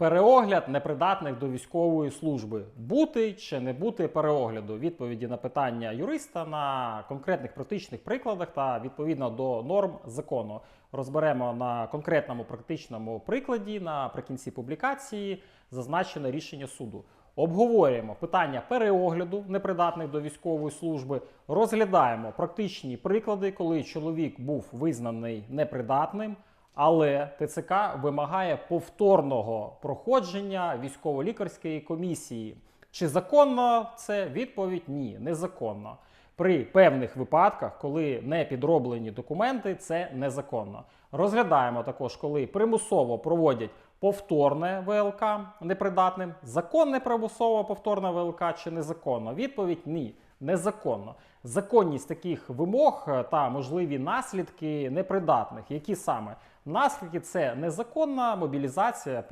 Переогляд непридатних до військової служби. Бути чи не бути переогляду? Відповіді на питання юриста на конкретних практичних прикладах та відповідно до норм закону. Розберемо на конкретному практичному прикладі наприкінці публікації зазначене рішення суду. Обговорюємо питання переогляду непридатних до військової служби. Розглядаємо практичні приклади, коли чоловік був визнаний непридатним. Але ТЦК вимагає повторного проходження військово-лікарської комісії. Чи законно це? Відповідь ні, незаконно. При певних випадках, коли не підроблені документи, це незаконно. Розглядаємо також, коли примусово проводять повторне ВЛК непридатним. Законне примусово повторне ВЛК чи незаконно? Відповідь ні, незаконно. Законність таких вимог е, та можливі наслідки непридатних. Які саме наслідки це незаконна мобілізація